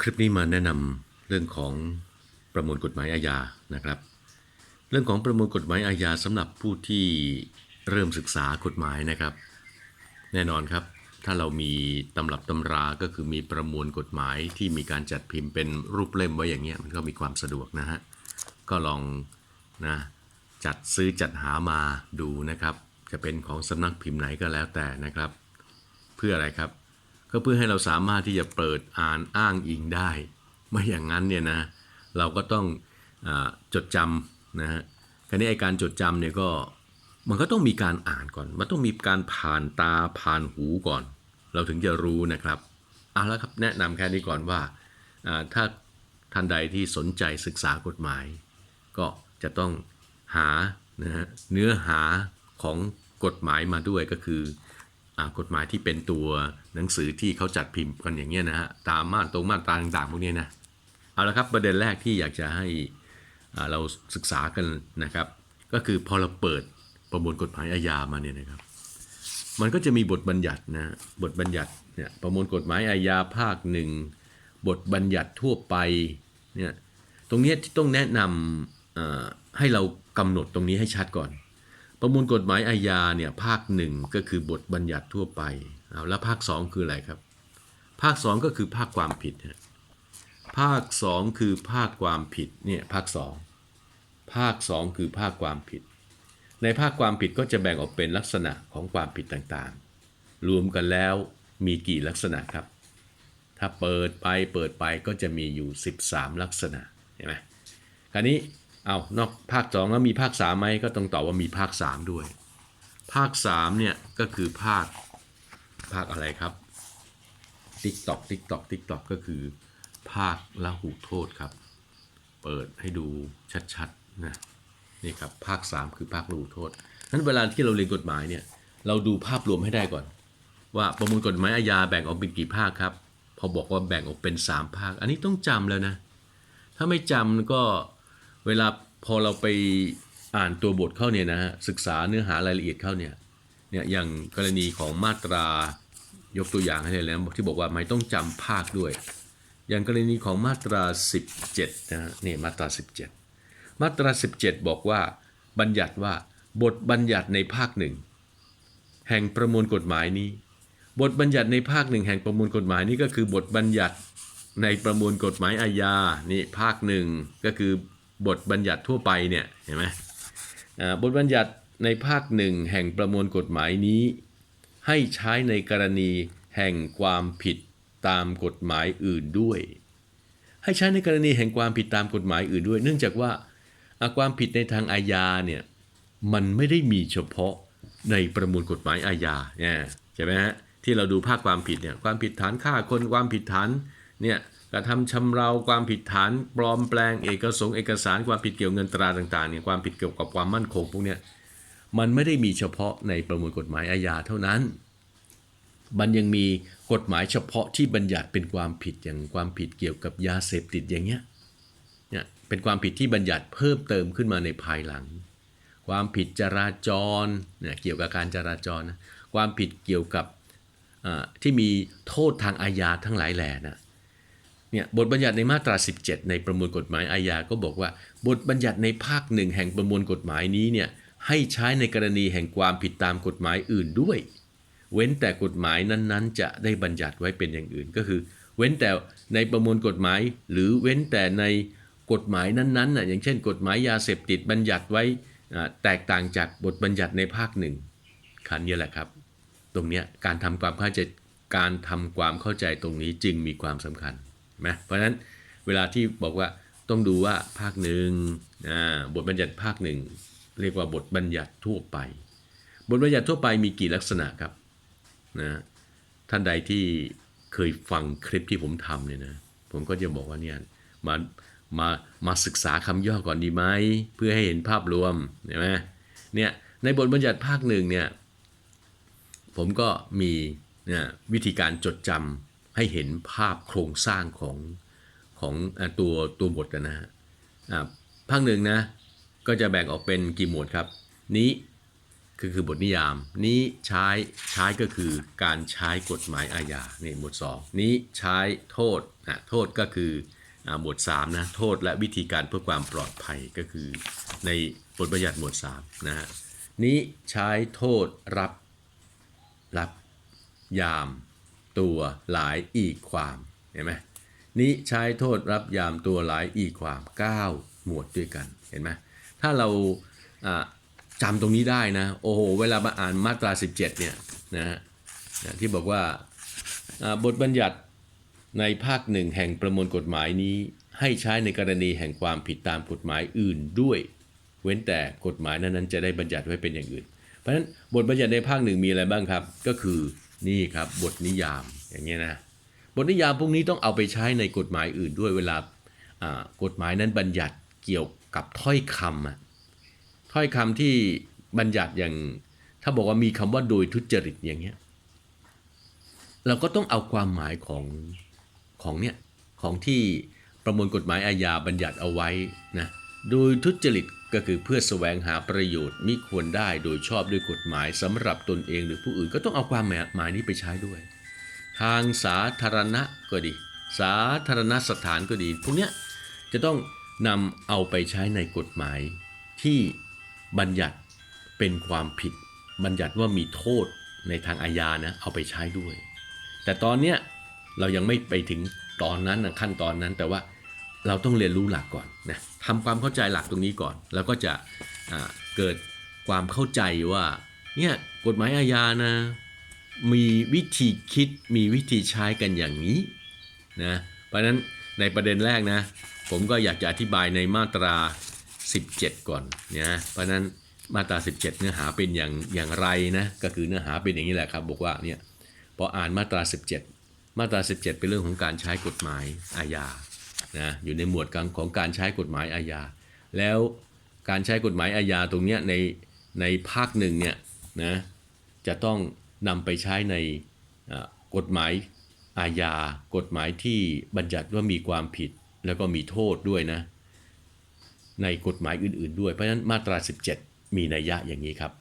คลิปนี้มาแนะนำเรื่องของประมวลกฎหมายอาญานะครับ เรื่องของประมวลกฎหมายอาญาสำหรับผู้ที่เริ่มศึกษากฎหมายนะครับ แน่นอนครับ ถ้าเรามีตำรับตำราก็คือมีประมวลกฎหมายที่มีการจัดพิมพ์เป็นรูปเล่มไว้อย่างเงี้ยมันก็มีความสะดวกนะฮะก็ลองนะจัดซื้อจัดหามาดูนะครับ จะเป็นของสำนักพิมพ์ไหนก็แล้วแต่นะครับ เพื่ออะไรครับ ก็เพื่อให้เราสามารถที่จะเปิดอ่านอ้างอิงได้ ไม่อย่างนั้นเนี่ยนะเราก็ต้องอจดจำนะฮะคราวนี้ไอการจดจำเนี่ยก็มันก็ต้องมีการอ่านก่อน มันต้องมีการผ่านตาผ่านหูก่อน เราถึงจะรู้นะครับเอาละครับแนะนำแค่นี้ก่อนว่าถ้าท่านใดที่สนใจศึกษากฎหมาย ก็จะต้องหานะฮะเนื้อหาของกฎหมายมาด้วยก็คือ กฎหมายที่เป็นตัวหนังสือที่เขาจัดพิมพ์กันอย่างเงี้ยนะฮะตามมาตรงมาตราต่างๆพวกนี้นะเอาละครับประเด็นแรกที่อยากจะให้เราศึกษากันนะครับ ก็คือพอเราเปิดประมวลกฎหมายอาญามาเนี่ยนะครับ มันก็จะมีบทบัญญัตินะบทบัญญัติเนี่ยประมวลกฎหมายอาญาภาคหนึ่งบทบัญญัติทั่วไปเนี่ยตรงนี้ที่ต้องแนะนำให้เรากำหนดตรงนี้ให้ชัดก่อน ประมวลกฎหมายอาญาเนี่ยภาคหนึ่งก็คือบทบัญญัติทั่วไปเอาแล้วภาคสองคืออะไรครับ ภาคสองก็คือภาคความผิดภาคสองคือภาคความผิดเนี่ยภาคสองภาคสองคือภาคความผิด ในภาคความผิดก็จะแบ่งออกเป็นลักษณะของความผิดต่างๆ รวมกันแล้วมีกี่ลักษณะครับ ถ้าเปิดไปเปิดไปก็จะมีอยู่ 13 ลักษณะเห็นไหมคราวนี้ เอานอกภาคสองแล้วมีภาคสามไหมก็ต้องตอบว่ามีภาคสามด้วย ภาคสามเนี่ยก็คือภาคภาคอะไรครับติ๊กตอกติ๊กตอกติ๊กตอกก็คือภาคละหูโทษครับ เปิดให้ดูชัดๆนะนี่ครับภาค 3 คือภาคละหูโทษนั้นเวลาที่เราเรียนกฎหมายเนี่ยเราดูภาพรวมให้ได้ก่อน ว่าประมวลกฎหมายอาญาแบ่งออกเป็นกี่ภาคครับ พอบอกว่าแบ่งออกเป็น 3 ภาค อันนี้ต้องจำแล้วนะ ถ้าไม่จำก็ เวลาพอเราไปอ่านตัวบทเข้าเนี่ยนะฮะศึกษาเนื้อหารายละเอียดเข้าเนี่ยเนี่ยอย่างกรณีของมาตรายกตัวอย่างให้เลยแล้วที่บอกว่าไม่ต้องจำภาคด้วย อย่างกรณีของมาตรา 17นะฮะนี่มาตรา 17 มาตรา 17 บอกว่าบัญญัติว่าบทบัญญัติในภาคหนึ่งแห่งประมวลกฎหมายนี้ บทบัญญัติในภาคหนึ่งแห่งประมวลกฎหมายนี้ก็คือบทบัญญัติในประมวลกฎหมายอาญานี่ภาคหนึ่งก็คือ บทบัญญัติทั่วไปเนี่ยเห็นไหมอ่าบทบัญญัติในภาคหนึ่งแห่งประมวลกฎหมายนี้ ให้ใช้ในกรณีแห่งความผิดตามกฎหมายอื่นด้วย ให้ใช้ในกรณีแห่งความผิดตามกฎหมายอื่นด้วย เนื่องจากว่าความผิดในทางอาญาเนี่ยมันไม่ได้มีเฉพาะในประมวลกฎหมายอาญาเนี่ยใช่ไหมฮะที่เราดูภาคความผิดเนี่ยความผิดฐานฆ่าคนความผิดฐานเนี่ย กระทำชำเราความผิดฐานปลอมแปลงเอกสงเอกสารความผิดเกี่ยวเงินตราต่างๆเนี่ยความผิดเกี่ยวกับความมั่นคงพวกเนี้ยมันไม่ได้มีเฉพาะในประมวลกฎหมายอาญาเท่านั้น มันยังมีกฎหมายเฉพาะที่บัญญัติเป็นความผิดอย่างความผิดเกี่ยวกับยาเสพติดอย่างเงี้ยเนี่ยเป็นความผิดที่บัญญัติเพิ่มเติมขึ้นมาในภายหลัง ความผิดจราจรเนี่ยเกี่ยวกับการจราจรนะความผิดเกี่ยวกับอ่าที่มีโทษทางอาญาทั้งหลายแหล่นะ เนี่ยบทบัญญัติในมาตรา 17 ในประมวลกฎหมายอาญาก็บอกว่า บทบัญญัติในภาคหนึ่งแห่งประมวลกฎหมายนี้เนี่ยให้ใช้ในกรณีแห่งความผิดตามกฎหมายอื่นด้วย เว้นแต่กฎหมายนั้นๆ จะได้บัญญัติไว้เป็นอย่างอื่นก็คือ เว้นแต่ในประมวลกฎหมาย หรือเว้นแต่ในกฎหมายนั้นๆน่ะอย่างเช่น กฎหมายยาเสพติดบัญญัติไว้แตกต่างจากบทบัญญัติในภาคหนึ่งคันนี้แหละครับ ตรงนี้การทำความเข้าใจการทำความเข้าใจตรงนี้จึงมีความสำคัญ นะเพราะฉะนั้นเวลาที่บอกว่าต้องดูว่าภาคหนึ่งบทบัญญัติภาคหนึ่งเรียกว่าบทบัญญัติทั่วไป บทบัญญัติทั่วไปมีกี่ลักษณะครับนะท่านใดที่เคยฟังคลิปที่ผมทำเนี่ยนะผมก็จะบอกว่าเนี่ยมามามาศึกษาคำย่อก่อนดีไหมเพื่อให้เห็นภาพรวมเห็นไหมเนี่ยในบทบัญญัติภาคหนึ่งเนี่ยผมก็มีนี่ยวิธีการจดจำ ให้เห็นภาพโครงสร้างของของตัวตัวบทนะฮะอะภาคหนึ่งนะก็จะแบ่งออกเป็นกี่หมวดครับ นี้คือคือบทนิยาม นี้ใช้ใช้ก็คือการใช้กฎหมายอาญานี่หมวด2 นี้ใช้โทษนะโทษก็คืออ่าหมวด3นะโทษและวิธีการเพื่อความปลอดภัยก็คือในบทบัญญัติหมวด3นะฮะนี้ใช้โทษรับรับยาม ตัวหลายอีกความ เห็นไหมนี้ใช้โทษรับยามตัวหลายอีกความ 9 หมวดด้วยกัน เห็นไหมถ้าเราอ่าจำตรงนี้ได้นะ โอ้โห เวลามาอ่านมาตรา 17 เนี่ยนะฮะนะที่บอกว่าอ่าบทบัญญัติในภาคหนึ่งแห่งประมวลกฎหมายนี้ ให้ใช้ในกรณีแห่งความผิดตามกฎหมายอื่นด้วย เว้นแต่กฎหมายนั้นๆจะได้บัญญัติไว้เป็นอย่างอื่น เพราะฉะนั้นบทบัญญัติในภาคหนึ่งมีอะไรบ้างครับ ก็คือ นี่ครับ บทนิยามอย่างเงี้ยนะบทนิยามพวกนี้ต้องเอาไปใช้ในกฎหมายอื่นด้วยเวลากฎหมายนั้นบัญญัติเกี่ยวกับถ้อยคำถ้อยคำที่บัญญัติอย่าง ถ้าบอกว่ามีคำว่าโดยทุจริตอย่างเงี้ยเราก็ต้องเอาความหมายของของเนี่ยของที่ประมวลกฎหมายอาญาบัญญัติเอาไว้นะโดยทุจริต ก็คือเพื่อแสวงหาประโยชน์มิควรได้โดยชอบด้วยกฎหมายสำหรับตนเองหรือผู้อื่นก็ต้องเอาความหมายนี้ไปใช้ด้วย ทางสาธารณะก็ดี สาธารณสถานก็ดี พวกเนี้ยจะต้องนำเอาไปใช้ในกฎหมายที่บัญญัติเป็นความผิด บัญญัติว่ามีโทษในทางอาญานะเอาไปใช้ด้วย แต่ตอนเนี้ยเรายังไม่ไปถึงตอนนั้นนะขั้นตอนนั้นแต่ว่า เราต้องเรียนรู้หลักก่อนนะทำความเข้าใจหลักตรงนี้ก่อน แล้วก็จะเกิดความเข้าใจว่าเนี่ยกฎหมายอาญานะมีวิธีคิดมีวิธีใช้กันอย่างนี้นะเพราะนั้นในประเด็นแรกนะผมก็อยากจะอธิบายในมาตรา 17 ก่อนนะเพราะฉะนั้นมาตรา 17 เนื้อหาเป็นอย่างอย่างไรนะก็คือเนื้อหาเป็นอย่างนี้แหละครับบอกว่าเนี่ยพออ่านมาตรา 17 มาตรา 17 เป็นเรื่องของการใช้กฎหมายอาญา นะอยู่ในหมวดของของการใช้กฎหมายอาญา แล้วการใช้กฎหมายอาญาตรงนี้ในในภาคหนึ่งเนี่ยนะจะต้องนำไปใช้ในกฎหมายอาญากฎหมายที่บัญญัติว่ามีความผิดแล้วก็มีโทษด้วยนะในกฎหมายอื่นๆด้วย เพราะฉะนั้นมาตรา 17 มีนัยยะอย่างนี้ครับ